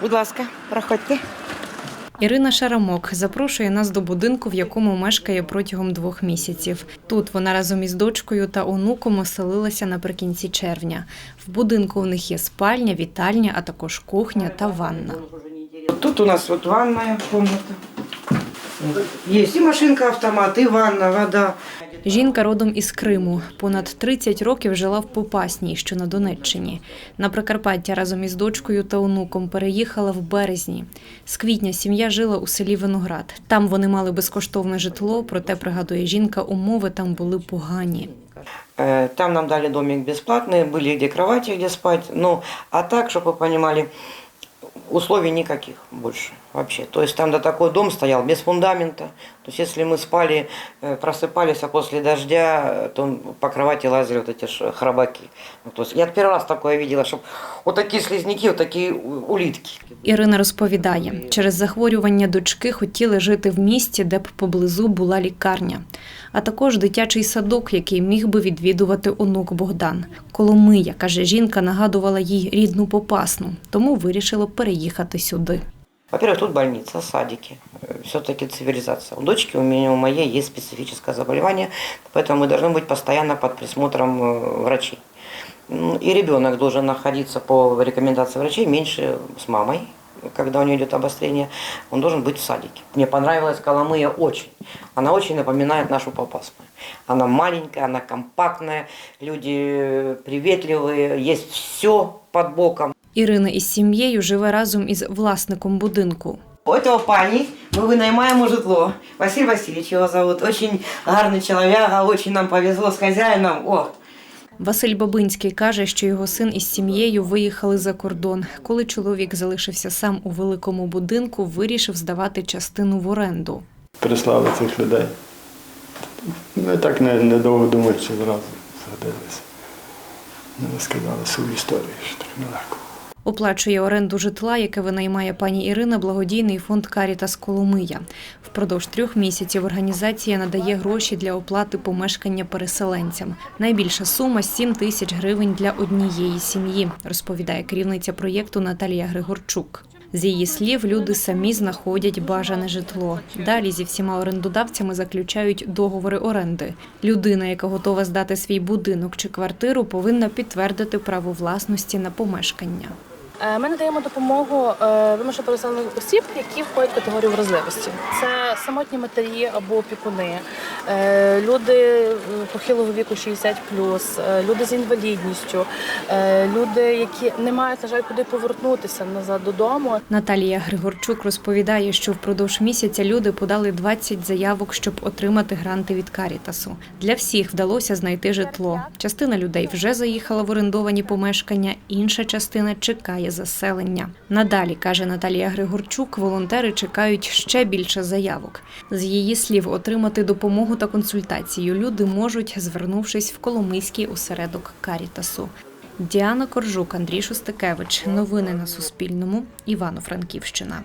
Будь ласка, проходьте. Ірина Шарамок запрошує нас до будинку, в якому мешкає протягом двох місяців. Тут вона разом із дочкою та онуком оселилася наприкінці червня. В будинку у них є спальня, вітальня, а також кухня та ванна. Тут у нас вот ванна комната. Есть и машинка, автомат, и ванна, вода. Жінка родом із Криму. Понад 30 років жила в Попасній, що на Донеччині. На Прикарпаття разом із дочкою та онуком переїхала в березні. З квітня сім'я жила у селі Виноград. Там вони мали безкоштовне житло, проте, пригадує жінка, умови там були погані. Э, Там нам дали домик бесплатный, были где кровати, где спать. Ну, а так, чтобы вы понимали, условий никаких больше вообще. То есть там до такой дом стоял без фундамента. То есть если мы спали, э, просыпались, а после дождя, э, то по кровати лазили вот эти ж храбаки. Ну, то есть я первый раз такое видела, чтобы вот такие слизняки, вот такие у- улитки. Ірина розповідає, через захворювання дочки хотіли жити в місті, де б поблизу була лікарня, а також дитячий садок, який міг би відвідувати онук Богдан. Коломия, каже жінка, нагадувала їй рідну попасну, тому вирішила переїхати Сюди. Во-первых, тут больница, садики. Все-таки цивилизация. У дочки, у меня, у моей есть специфическое заболевание, поэтому мы должны быть постоянно под присмотром э, врачей. И ребенок должен находиться по рекомендации врачей меньше с мамой, когда у нее идет обострение, он должен быть в садике. Мне понравилась Коломыя очень. Она очень напоминает нашу Попасную. Она маленькая, она компактная, люди э, приветливые, есть все под боком. Ірина із сім'єю живе разом із власником будинку. У этого пані ми винаймаємо житло. Василь Васильевич його зовут. Очень гарний чоловік, очень нам повезло з хазяїном. О, Василь Бабинський каже, що його син із сім'єю виїхали за кордон. Коли чоловік залишився сам у великому будинку, вирішив здавати частину в оренду. прислали цих людей. Ми так не, недовго думаючи зразу згодилися. Вони сказали свою історію, що так нелегко. Оплачує оренду житла, яке винаймає пані Ірина, благодійний фонд Карітас Коломия. Впродовж трьох місяців організація надає гроші для оплати помешкання переселенцям. Найбільша сума 7 тисяч гривень для однієї сім'ї, розповідає керівниця проєкту Наталія Григорчук. З її слів, люди самі знаходять бажане житло. Далі зі всіма орендодавцями заключають договори оренди. Людина, яка готова здати свій будинок чи квартиру, повинна підтвердити право власності на помешкання. Е, Ми надаємо допомогу е, вимушено переселених осіб, які входять в категорію вразливості. Це самотні матері або опікуни, е, люди похилого віку 60 е, люди з інвалідністю, люди, які не мають, на жаль, куди повернутися назад додому. Наталія Григорчук розповідає, що впродовж місяця люди подали 20 заявок, щоб отримати гранти від Карітасу. Для всіх вдалося знайти житло. Частина людей вже заїхала в орендовані помешкання, інша частина чекає заселення. Надалі каже Наталія Григорчук, волонтери чекають ще більше заявок. З її слів, отримати допомогу та консультацію люди можуть, звернувшись в Коломийський осередок Карітасу. Діана Коржук, Андрій Шостакевич. Новини на Суспільному. Івано-Франківщина.